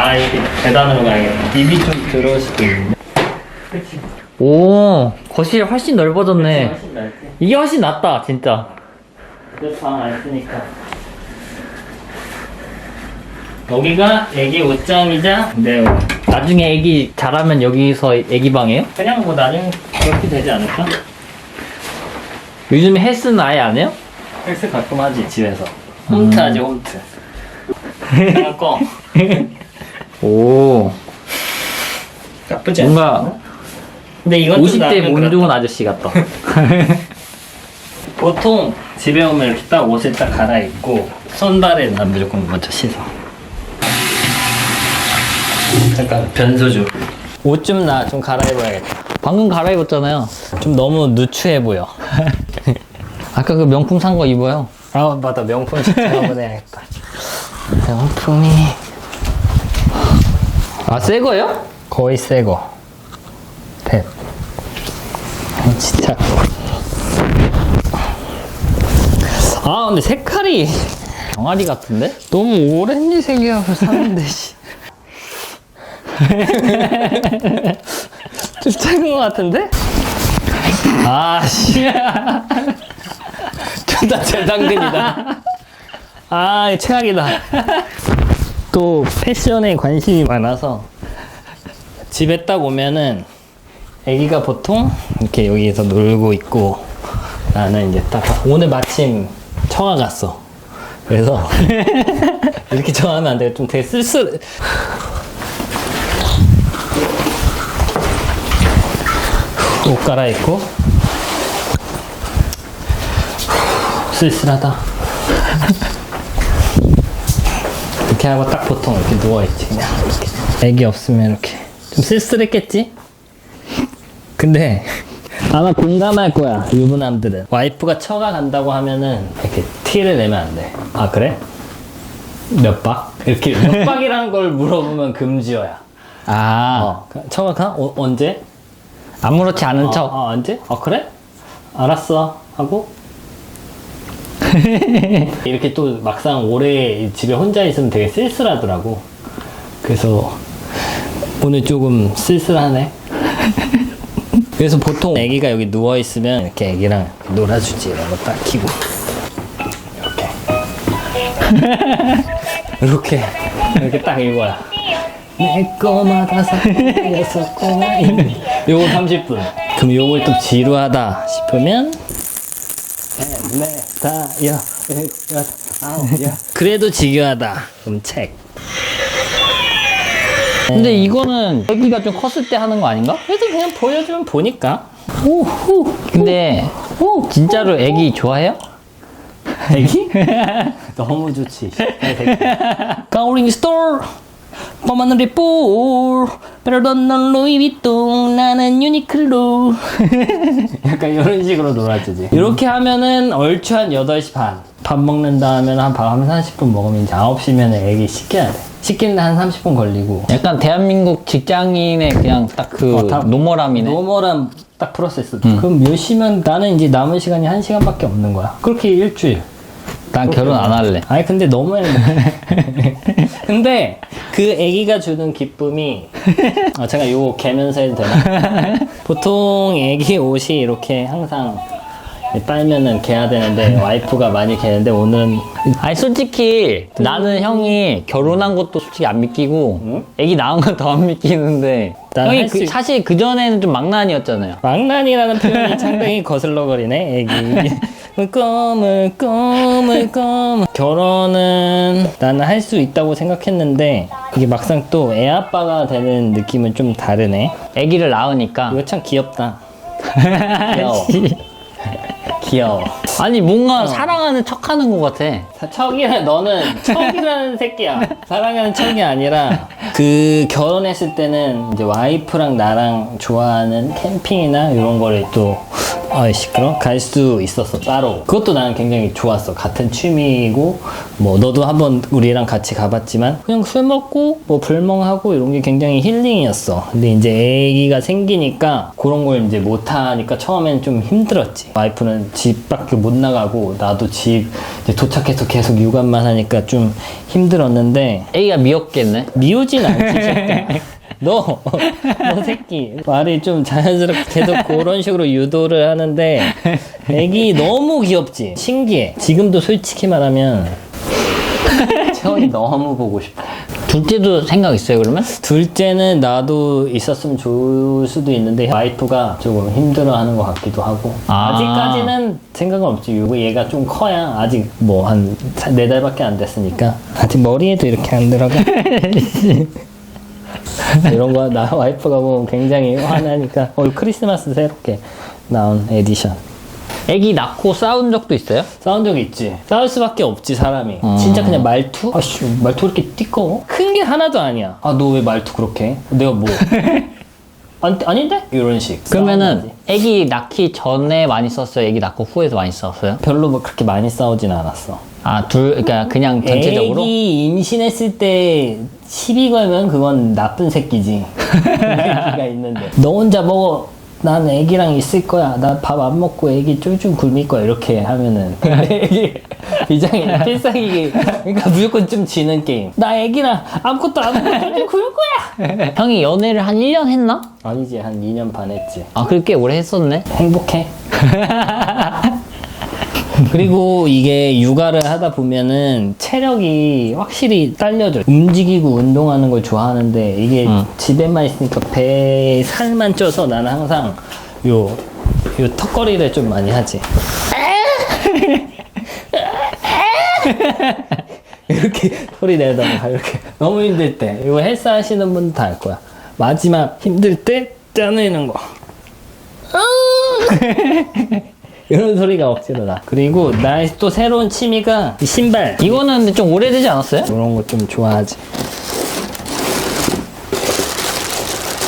아 이게 계단으로 가야겠다. 입이 좀 들어올 수도 있네. 그치. 오, 거실 훨씬 넓어졌네. 훨씬 낫지. 이게 훨씬 낫다, 진짜. 그래서 방안 쓰니까. 여기가 애기 옷장이자 내 옷. 나중에 애기 자라면 여기서 애기 방이에요? 그냥 뭐 나중에 그렇게 되지 않을까? 요즘에 헬스는 아예 안 해요? 헬스 가끔 하지 집에서. 홈트 하지 홈트. 그냥 꺼. 오, 나쁘지 않아. 뭔가 근데 이건 좀 50대 나으면 몸 그렇다. 좋은 아저씨 같다. 보통 집에 오면 이렇게 딱 옷을 딱 갈아입고 손발에 난 무조건 먼저 씻어. 잠깐 변소주. 옷 좀 나 좀 갈아입어야겠다. 방금 갈아입었잖아요. 좀 너무 누추해 보여. 아까 그 명품 산 거 입어요. 아 맞다 명품 진짜 한번 해야겠다. 명품이 아, 새 거예요? 거의 새 거. 탭. 아, 진짜. 아 근데 색깔이 병아리 같은데? 너무 오렌지 색이라서 샀는데 씨. 좀 작은 것 같은데? 아 씨 둘다 재당근이다 아 최악이다 또 패션에 관심이 많아서 집에 딱 오면은 애기가 보통 이렇게 여기에서 놀고 있고 나는 이제 딱 오늘 마침 청아 갔어 그래서 이렇게 정하면 안 돼. 좀 되게 쓸쓸. 옷 갈아입고 쓸쓸하다. 이렇게 하고 딱 보통 이렇게 누워있지 그냥 이렇게. 애기 없으면 이렇게 좀 쓸쓸했겠지? 근데 아마 공감할 거야 유부남들은 와이프가 처가 간다고 하면은 이렇게 티를 내면 안돼아 그래? 몇 박? 이렇게 몇 박이라는 걸 물어보면 금지어야 아, 어, 처가 가? 어, 언제? 아무렇지 않은 어, 척. 어, 언제? 어 그래? 알았어 하고 이렇게 또 막상 오래 집에 혼자 있으면 되게 쓸쓸하더라고. 그래서 오늘 조금 쓸쓸하네. 그래서 보통 애기가 여기 누워 있으면 이렇게 애기랑 놀아주지 이런 거 딱 키고. 이렇게. 이렇게. 이렇게 딱 이거야 내 꼬마가 사여섯 꼬마 요거 30분. 그럼 요걸 또 지루하다 싶으면 네, 다, 여, 여, 아홉, 여. 그래도 지겨하다. 그럼 책. 근데 이거는 애기가 좀 컸을 때 하는 거 아닌가? 그래도 그냥 보여주면 보니까. 오호. 근데 진짜로 애기 좋아해요? 애기? 너무 좋지. 가오링 스토어. 뻔한 리볼 베르던 넌 루이 비통 나는 유니클로. 약간 이런 식으로 놀아주지. 이렇게 하면은 얼추 한 8시 반. 밥 먹는다 하면 한밥한 30분 먹으면 이제 9시면 애기 씻겨야 돼. 씻기는데 한 30분 걸리고. 약간 대한민국 직장인의 그냥 딱그 어, 다- 노멀함이네. 노멀한 딱 프로세스 그럼 몇 시면 나는 이제 남은 시간이 한 시간밖에 없는 거야. 그렇게 일주일 난 결혼 안 할래. 아니 근데 너무 행복해. 근데 그 아기가 주는 기쁨이 아 제가 요거 개면서 해도 되나? 보통 아기 옷이 이렇게 항상 빨면은 개야 되는데 와이프가 많이 개는데 오늘은 아니 솔직히 나는 형이 결혼한 것도 솔직히 안 믿기고 응? 애기 낳은 건 더 안 믿기는데 난 형이 할 그- 수 있- 사실 그 전에는 좀 망난이었잖아요. 망난이라는 표현이 상당히 거슬러거리네 애기 꿈을 꿈을 꿈 결혼은 나는 할 수 있다고 생각했는데 이게 막상 또 애 아빠가 되는 느낌은 좀 다르네. 애기를 낳으니까. 이거 참 귀엽다. 귀여워. 귀여워. 아니 뭔가 사랑하는 척하는 것 같아. 사- 척이라 너는. 척이라는 새끼야. 사랑하는 척이 아니라 그 결혼했을 때는 이제 와이프랑 나랑 좋아하는 캠핑이나 이런 거를 또 어이 시끄러? 갈 수 있었어 따로. 그것도 나는 굉장히 좋았어. 같은 취미이고 뭐 너도 한번 우리랑 같이 가봤지만 그냥 술 먹고 뭐 불멍하고 이런 게 굉장히 힐링이었어. 근데 이제 애기가 생기니까 그런 걸 이제 못하니까 처음엔 좀 힘들었지. 와이프는 집 밖에 못 나가고 나도 집 이제 도착해서 계속 육아만 하니까 좀 힘들었는데 애기가 미웠겠네. 미우진 않지. 너, 너 새끼. 말이 좀 자연스럽게 계속 그런 식으로 유도를 하는데 애기 너무 귀엽지? 신기해. 지금도 솔직히 말하면. 채원이 너무 보고 싶어. 둘째도 생각 있어요, 그러면? 둘째는 나도 있었으면 좋을 수도 있는데 와이프가 조금 힘들어하는 것 같기도 하고. 아. 아. 직까지는 생각은 없지. 이거 얘가 좀 커야 아직 뭐 한 네 달밖에 안 됐으니까. 아직 머리에도 이렇게 안 들어가 이런 거 나 와이프가 보면 굉장히 화나니까 어 크리스마스 새롭게 나온 에디션 애기 낳고 싸운 적도 있어요? 싸운 적 있지. 싸울 수밖에 없지 사람이. 진짜 그냥 말투? 아씨 말투 왜 이렇게 띠꺼워? 큰 게 하나도 아니야. 아 너 왜 말투 그렇게? 해? 내가 뭐? 아니, 아닌데? 이런 식. 그러면은 싸우는. 애기 낳기 전에 많이 썼어요? 애기 낳고 후에도 많이 썼어요? 별로 뭐 그렇게 많이 싸우진 않았어. 아, 둘, 그러니까 그냥 전체적으로? 애기 임신했을 때 시비 걸면 그건 나쁜 새끼지. 애기가 있는데. 너 혼자 먹어. 난 애기랑 있을 거야. 나 밥 안 먹고 애기 쫄쫄 굶을 거야. 이렇게 하면은. 애기 비장이 필살기. 그러니까 무조건 좀 지는 게임. 나 애기랑 아무것도 안 먹고 쫄쫄 굶을 거야. 형이 연애를 한 1년 했나? 아니지. 한 2년 반 했지. 아, 그렇게 오래 했었네. 행복해. 그리고 이게 육아를 하다 보면은 체력이 확실히 딸려져. 움직이고 운동하는 걸 좋아하는데 이게 응. 집에만 있으니까 배에 살만 쪄서 나는 항상 요, 요 턱걸이를 좀 많이 하지. 이렇게 소리 내다가 이렇게 너무 힘들 때 이거 헬스 하시는 분들 다알 거야. 마지막 힘들 때 짜내는 거. 이런 소리가 억지로 나. 그리고 나의 또 새로운 취미가 이 신발. 이거는 근데 좀 오래되지 않았어요? 이런 거 좀 좋아하지.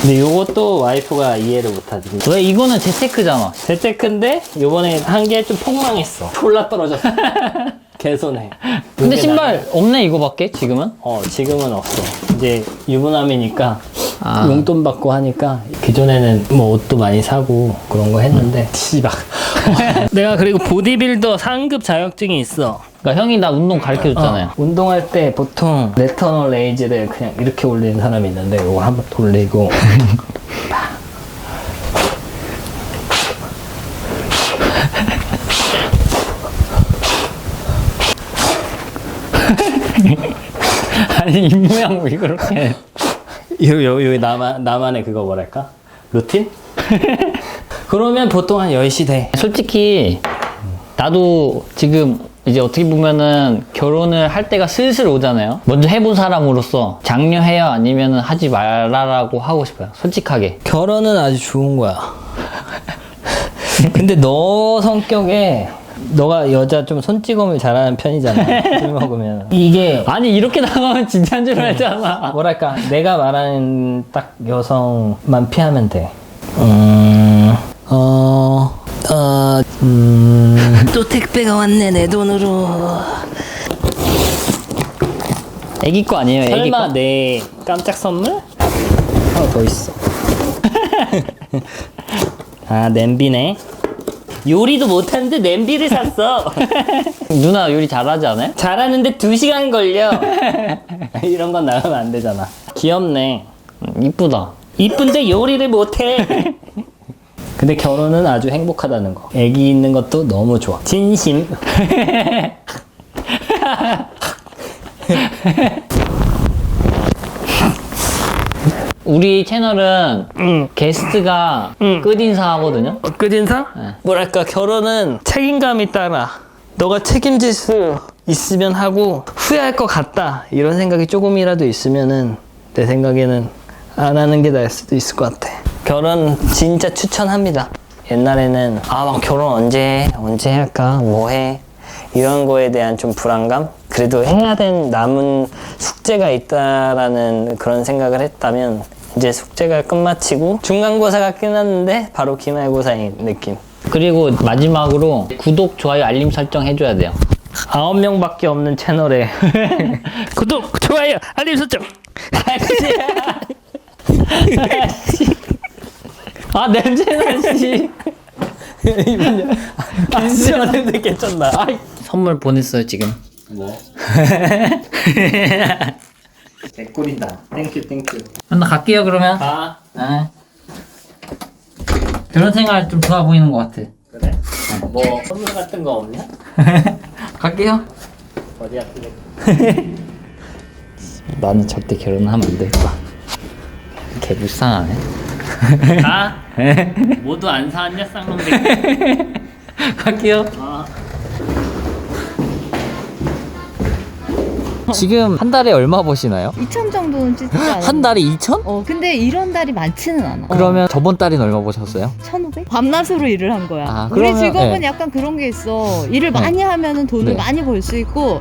근데 요것도 와이프가 이해를 못하지. 왜 이거는 재테크잖아. 재테크인데 요번에 한 개 좀 폭망했어. 졸라 떨어졌어. 개손해. 근데 신발 없네, 이거밖에, 지금은? 어, 지금은 없어. 이제 유부남이니까 아. 용돈 받고 하니까 기존에는 뭐 옷도 많이 사고 그런 거 했는데 씨발. 내가 그리고 보디빌더 상급 자격증이 있어. 그러니까 형이 나 운동 가르쳐 줬잖아요. 어, 운동할 때 보통 레터널 레이즈를 그냥 이렇게 올리는 사람이 있는데 이거 한번 돌리고 아니, 입 모양 왜 그렇게. 여기 여기 여기 나만 나만의 그거 뭐랄까 루틴? 그러면 보통 한 10시 돼. 솔직히, 나도 지금 이제 어떻게 보면은 결혼을 할 때가 슬슬 오잖아요. 먼저 해본 사람으로서 장려해요? 아니면 하지 말라라고 하고 싶어요. 솔직하게. 결혼은 아주 좋은 거야. 근데 너 성격에 너가 여자 좀 손찌검을 잘하는 편이잖아. 술 먹으면 이게 아니, 이렇게 나가면 진짜인 줄 알잖아. 뭐랄까 내가 말하는 딱 여성만 피하면 돼. 음, 어, 어, 음. 또 택배가 왔네 내 돈으로. 애기 거 아니에요, 애기 설마 거? 내 깜짝 선물? 하나 더 있어. 아 냄비네. 요리도 못하는데 냄비를 샀어. 누나 요리 잘하지 않아요? 잘하는데 2시간 걸려. 이런 건 나가면 안 되잖아. 귀엽네. 음, 이쁘다. 이쁜데 요리를 못해. 근데 결혼은 아주 행복하다는 거. 애기 있는 것도 너무 좋아. 진심. 우리 채널은 응. 게스트가 응. 끝인사 하거든요. 끝인상? 뭐랄까 결혼은 책임감이 따라. 너가 책임질 수 있으면 하고 후회할 것 같다 이런 생각이 조금이라도 있으면은 내 생각에는 안 하는 게 나을 수도 있을 것 같아. 결혼 진짜 추천합니다. 옛날에는 아 막 결혼 언제 해? 언제 할까 뭐 해? 이런 거에 대한 좀 불안감 그래도 해야 된 남은 숙제가 있다라는 그런 생각을 했다면 이제 숙제가 끝마치고 중간고사가 끝났는데 바로 기말고사인 느낌 그리고 마지막으로 구독, 좋아요, 알림 설정 해줘야 돼요. 아홉 명밖에 없는 채널에 구독, 좋아요, 알림 설정. 아 냄새나 씨. 괜찮은데 괜찮나? 선물 보냈어요 지금. 뭐? 개꿀이다. 땡큐 땡큐. 나 갈게요 그러면. 아 네. 결혼 생활 좀 좋아 보이는 것 같아. 그래? 뭐 선물 같은 거 없냐? 갈게요. 어디 아프게? 나는 절대 결혼하면 안 되겠다. 개 불쌍하네. 가. 모두 안 사왔냐 쌍놈들. 갈게요. 아. 지금 한 달에 얼마 버시나요? 2천 정도는 찍지 않아? 한 달에 2천? 어 근데 이런 달이 많지는 않아. 그러면 저번 달엔 얼마 버셨어요? 1,500? 밤낮으로 일을 한 거야. 아, 우리 그러면- 직업은 네. 약간 그런 게 있어. 일을 네. 많이 하면은 돈을 네. 많이 벌 수 있고